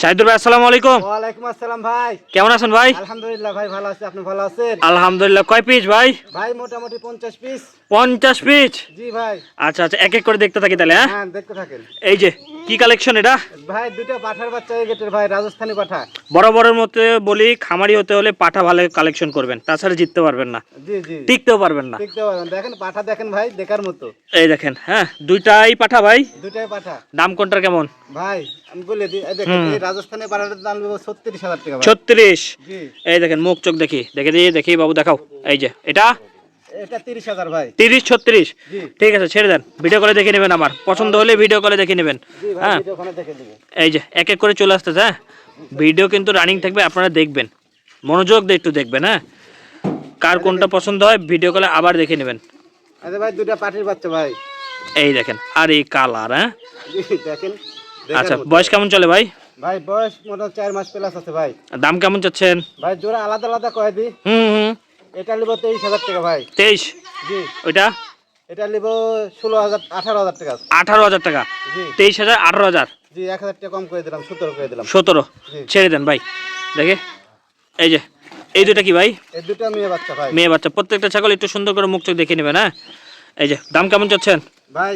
শাহিদুর ভাই আসসালামু আলাইকুম। ওয়ালাইকুম আসসালাম ভাই। কেমন আছেন ভাই? আলহামদুলিল্লাহ ভাই ভালো আছি আপনি ভালো আছেন? আলহামদুলিল্লাহ কয় পিস ভাই? ভাই মোটামুটি পঞ্চাশ পিস পঞ্চাশ পিস জি ভাই। আচ্ছা আচ্ছা এক এক করে দেখতে থাকি তাহলে হ্যাঁ? হ্যাঁ দেখতে থাকেন। এই যে কি কালেকশন এটা? ভাই দুটো পাঠার বাচ্চা গেটের ভাই রাজস্থানি পাঠা। বড় বড়ের বলি খামারি হতে হলে পাঠা ভালো কালেকশন করবেন তাছাড়া জিততে পারবেন না। জি জি। টিকতেও পারবেন না। পাবেন দেখেন পাঠা দেখেন ভাই দেখার মতো। এই দেখেন হ্যাঁ দুইটাই পাঠা ভাই। দুটাই পাঠা। দাম কোনটার কেমন? ভাই আমি বলে দিই এই দেখেন এই রাজস্থানি পাঠাটার দাম নেব ছত্রিশ হাজার টাকা ভাই। ছত্রিশ? জি। এই দেখেন মুখ চোখ দেখি দেখে দিয়ে দেখি বাবু দেখাও। এই যে এটা? এটা ভাই। তিরিশ ছত্রিশ? জি। ঠিক আছে ছেড়ে দেন। ভিডিও দেখে নেবেন আমার। পছন্দ হলে ভিডিও দেখে নেবেন। হ্যাঁ? এই যে এক এক করে চলে আসতেছে হ্যাঁ? ভিডিও কিন্তু রানিং থাকবে আপনারা দেখবেন। মনোযোগ দিয়ে একটু দেখবেন হ্যাঁ? কার কোনটা পছন্দ হয় ভিডিও কলে আবার দেখে নেবেন। আচ্ছা ভাই দুটা পাটির বাচ্চা ভাই। এই দেখেন আর এই কালার হ্যাঁ? দেখেন আচ্ছা বয়স কেমন চলে ভাই? ভাই বয়স মোটামুটি চার মাস প্লাস আছে ভাই। দাম কেমন চাচ্ছেন? ভাই জোড়া আলাদা আলাদা কয় দি। হুম হুম। এটা নিব তেইশ হাজার টাকা ভাই। তেইশ? জি। ওইটা? এটা নিব ষোলো হাজার আঠারো হাজার টাকা। আঠারো হাজার টাকা? জি। তেইশ হাজার আঠারো হাজার? জি এক হাজার টাকা কম করে দিলাম সতেরো করে দিলাম। সতেরো? ছেড়ে দেন ভাই। দেখে? এই যে এই দুটা কি ভাই? এই দুটো মেয়ে বাচ্চা ভাই। মেয়ে বাচ্চা। প্রত্যেকটা ছাগল একটু সুন্দর করে মুখ চোখ দেখে নেবেন হ্যাঁ? এই যে দাম কেমন চাচ্ছেন? ভাই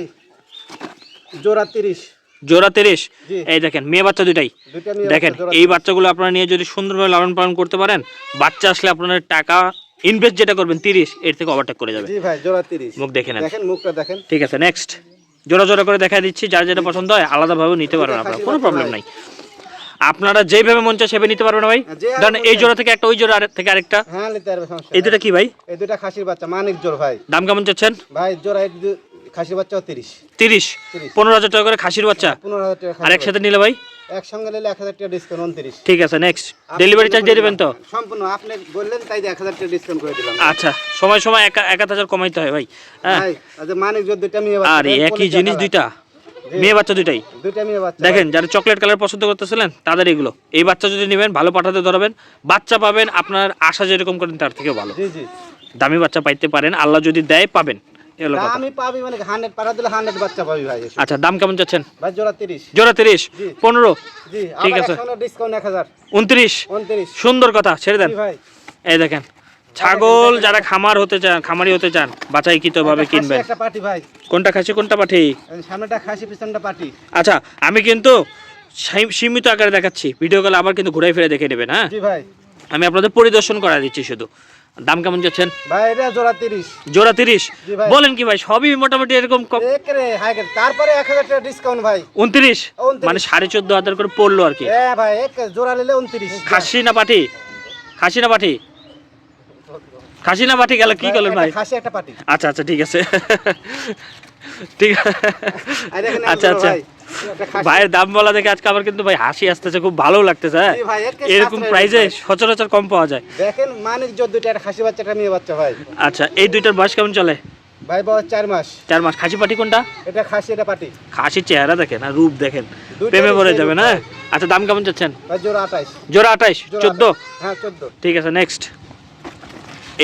জোড়া তিরিশ। জোড়া তিরিশ? এই দেখেন মেয়ে বাচ্চা দুটাই দেখেন এই বাচ্চাগুলো আপনারা নিয়ে যদি সুন্দরভাবে লালন পালন করতে পারেন বাচ্চা আসলে আপনার টাকা ইনভেস্ট যেটা করবেন তিরিশ এর থেকে ওভারটেক করে যাবে। জি ভাই জোড়া তিরিশ। মুখ দেখে নেন। দেখেন মুখটা দেখেন। ঠিক আছে নেক্সট জোড়া জোড়া করে দেখা দিচ্ছি যার যেটা পছন্দ হয় আলাদাভাবে নিতে পারবেন আপনারা কোনো প্রবলেম নাই। আপনারা যেভাবে মন চায় সেভাবে নিতে পারবেন ভাই। যে ধরেন এই জোড়া থেকে একটা ওই জোড়া আর থেকে আরেকটা। হ্যাঁ নিতে পারবে সমস্যা এই দুটো কি ভাই? এই দুটো খাসির বাচ্চা মানিক জোর ভাই। দাম কেমন চাচ্ছেন? ভাই জোড়া খাসির বাচ্চা তিরিশ। তিরিশ। পনেরো হাজার টাকা করে খাসির বাচ্চা। পনেরো হাজার টাকা আর একসাথে নিলে ভাই। একসঙ্গে নিলে এক হাজার টাকা ডিসকাউন্ট উনত্রিশ। ঠিক আছে নেক্সট ডেলিভারি চার্জ দিয়ে দেবেন তো? সম্পূর্ণ। আপনি বললেন তাই এক হাজার টাকা ডিসকাউন্ট করে দিলাম। আচ্ছা সময় সময় এক এক হাজার কমাইতে হয় ভাই। হ্যাঁ। আচ্ছা মানিক জোর দুইটা মেয়ে আর একই জিনিস দুইটা। মেয়ে বাচ্চা দুইটাই। দুইটা মেয়ে বাচ্চা। দেখেন যারা চকলেট কালার পছন্দ করতেছিলেন তাদের এগুলো। এই বাচ্চা যদি নেবেন ভালো পাঠাতে ধরবেন। বাচ্চা পাবেন আপনার আশা যেরকম করেন তার থেকে ভালো। দামি বাচ্চা পাইতে পারেন আল্লাহ যদি দেয় পাবেন। আমি পাবি মানে হান্ড্রেড পাঠা দিলে হান্ড্রেড বাচ্চা পাবি ভাই আচ্ছা দাম কেমন যাচ্ছেন ভাই জোড়া তিরিশ। জোড়া তিরিশ? পনেরো? ঠিক আছে। ডিসকাউন্ট এক হাজার। উনত্রিশ? উনত্রিশ। সুন্দর কথা ছেড়ে দেন। ভাই। এই দেখেন ছাগল যারা খামার হতে চান খামারি হতে চান বাছাইকৃত ভাবে কিনবেন। কোনটা খাসি কোনটা পাঠি এই সামনেটা খাসি পিছনটা পাটি। আচ্ছা আমি কিন্তু সীমিত আকারে দেখাচ্ছি। ভিডিও কলে আবার কিন্তু ঘুরাই ফিরে দেখে নেবেন হ্যাঁ? ভাই। আমি আপনাদের পরিদর্শন করা দিচ্ছি শুধু। দাম কেমন যাচ্ছেন? ভাই এটা জোড়া তিরিশ। জোড়া তিরিশ? জি ভাই। বলেন কি ভাই সবই মোটামুটি এরকম একরে হাই রে তারপরে এক হাজার টাকা ডিসকাউন্ট ভাই। উনত্রিশ? 29 মানে সাড়ে চোদ্দ হাজার করে পড়ল আর কি। হ্যাঁ ভাই এক জোড়া নিলে উনত্রিশ। খাসি না পাঠি খাসি না পাঠি খাসি না পাঠি গেল কি করলেন ভাই? খাসি একটা পাটি। আচ্ছা আচ্ছা ঠিক আছে। ঠিক এক আচ্ছা আচ্ছা। ভাইয়ের দাম বলা দেখে আজকে আবার কিন্তু ভাই হাসি আসতেছে খুব ভালো লাগতেছে হ্যাঁ? এরকম প্রাইজে সচরাচর কম পাওয়া যায়। দেখেন মানিক জোর দুইটা একটা খাসি বাচ্চা একটা মেয়ে বাচ্চা ভাই। আচ্ছা এই দুইটার বয়স কেমন চলে? ভাই বয়স চার মাস। চার মাস। খাসি পাটি কোনটা? এটা খাসি এটা পাটি। খাসির চেহারা দেখেন আর রূপ দেখেন। প্রেমে সেই যাবে না আচ্ছা দাম কেমন চাচ্ছেন? ভাই জোড়া আঠাইশ। জোড়া আঠাইশ? চোদ্দ? হ্যাঁ চোদ্দ। ঠিক আছে নেক্সট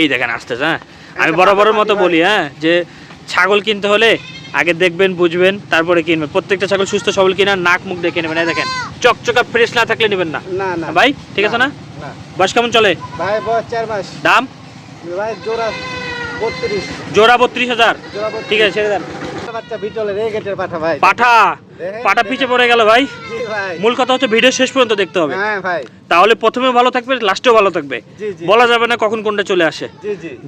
এই দেখেন আসতেছে হ্যাঁ? আমি বরাবরের মতো বলি হ্যাঁ? যে ছাগল কিনতে হলে আগে দেখবেন বুঝবেন তারপরে কিনবেন। প্রত্যেকটা ছাগল সুস্থ সবল কিনা নাক মুখ দেখে নেবেন দেখেন। চকচকা ফ্রেশ না থাকলে নেবেন না। ভাই ঠিক আছে না বয়স কেমন চলে? ভাই বয়স চার মাস। দাম? ভাই জোড়া বত্রিশ। জোড়া বত্রিশ হাজার। ঠিক আছে ছেড়ে দেন। পাঠা পাঠা? পিছে পড়ে গেল ভাই। মূল কথা হচ্ছে ভিডিও শেষ পর্যন্ত দেখতে হবে। হ্যাঁ ভাই। তাহলে প্রথমে ভালো থাকবে লাস্টেও ভালো থাকবে। বলা যাবে না কখন কোনটা চলে আসে।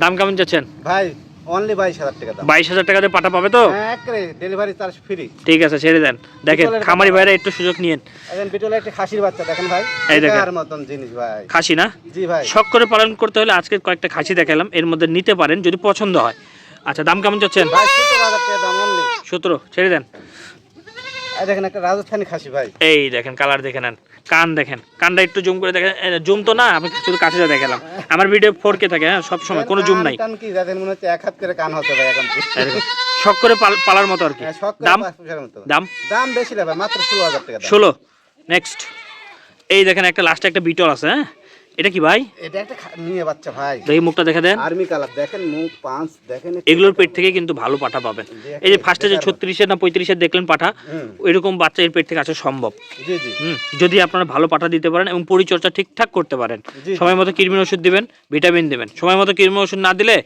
দাম কেমন যাচ্ছেন ভাই অনলি বাইশ হাজার টাকা বাইশ হাজার টাকা দিয়ে পাঠা পাবে তো? হ্যাঁ ডেলিভারি চার্জ ফ্রি ঠিক আছে ছেড়ে দেন। দেখেন খামারি ভাইরা একটু সুযোগ নিয়েন। এখন বিটলের একটা খাসির বাচ্চা দেখেন ভাই। এই দেখেন। মতন জিনিস ভাই। খাসি না? জি ভাই। শখ করে পালন করতে হলে আজকে কয়েকটা খাসি দেখালাম। এর মধ্যে নিতে পারেন যদি পছন্দ হয়। আচ্ছা দাম কেমন চাচ্ছেন? ভাই সতেরো হাজার টাকা দাম অনলি সতেরো ছেড়ে দেন। দেখেন একটা রাজস্থানি খাসি ভাই। এই দেখেন কালার দেখে নেন। কান দেখেন। কানটা একটু জুম করে দেখেন। জুম তো না আমি শুধু কাছে যা দেখালাম। আমার ভিডিও ফোর কে থাকে হ্যাঁ সবসময় কোনো জুম নাই। কান কি দেখেন মনে হচ্ছে এক হাত করে কান হতে ভাই এখন। শখ করে পালার মতো আর কি। হ্যাঁ, দাম। দাম? দাম বেশি লাগবে মাত্র ষোলো হাজার টাকা ষোলো। নেক্সট এই দেখেন একটা লাস্টে একটা বিটল আছে হ্যাঁ? এটা কি ভাই? এটা একটা নিয়ে বাচ্চা ভাই। দেখি মুখটা দেখা দেন। আর্মি কালার দেখেন মুখ পাঁচ দেখেন এগুলোর পেট থেকে কিন্তু ভালো পাঠা পাবেন। এই যে ফার্স্টে যে ছত্রিশের না পঁয়ত্রিশের দেখলেন পাঠা এরকম বাচ্চা এর পেট থেকে আসা সম্ভব। জি জি। যদি আপনারা ভালো পাঠা দিতে পারেন এবং পরিচর্যা ঠিকঠাক করতে পারেন সময় মতো কৃমির ওষুধ দিবেন ভিটামিন দিবেন। সময় মতো কৃমির ওষুধ না দিলে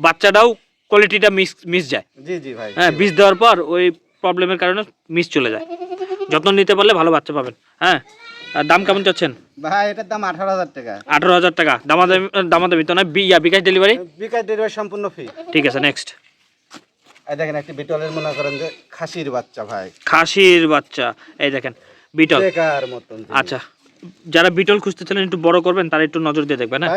বাচ্চাটাও কোয়ালিটিটা মিস মিস যায়। জি জি ভাই হ্যাঁ বীজ দেওয়ার পর ওই প্রবলেমের কারণে মিস চলে যায়। যত্ন নিতে পারলে ভালো বাচ্চা পাবেন। হ্যাঁ। দাম কেমন চাচ্ছেন? ভাই এটার দাম আঠারো হাজার টাকা। আঠারো হাজার টাকা। দামাদামি দামাদামি তো না ইয়া, বিকাশ ডেলিভারি বিকাশ ডেলিভারি সম্পূর্ণ ফ্রি ঠিক আছে নেক্সট এই দেখেন একটা বিটলের মনে করেন যে খাসির বাচ্চা ভাই। খাসির বাচ্চা। এই দেখেন বিটল মতন আচ্ছা। যারা বিটল খুঁজতেছিলেন একটু বড় করবেন তারা একটু নজর দিয়ে দেখবেন হ্যাঁ?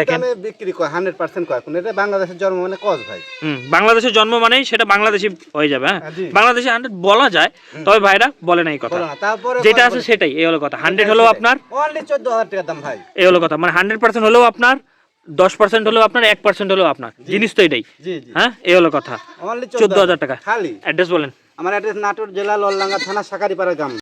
দেখেন। বিক্রি করে হান্ড্রেড পার্সেন্ট কয় কোন এটা বাংলাদেশের জন্ম মানে কজ ভাই। হুম বাংলাদেশের জন্ম মানেই সেটা বাংলাদেশি হয়ে যাবে হ্যাঁ? হ্যাঁ, বাংলাদেশে হান্ড্রেড বলা যায় তবে ভাইরা বলে না এই কথা। তারপরে যেটা আছে সেটাই এই হলো কথা। হান্ড্রেড হলেও আপনার অনলি চোদ্দ হাজার টাকা দাম ভাই। এই হলো কথা। মানে হান্ড্রেড পার্সেন্ট হলেও আপনার দশ পার্সেন্ট হলেও আপনার এক পার্সেন্ট হলেও আপনার। জিনিস তো এটাই হ্যাঁ? এই হলো কথা। চোদ্দ হাজার টাকা। খালি। অ্যাড্রেস বলেন। আমার অ্যাড্রেস নাটোর জেলা লল্লাঙ্গা থানা সাকারিপাড়া গ্রাম।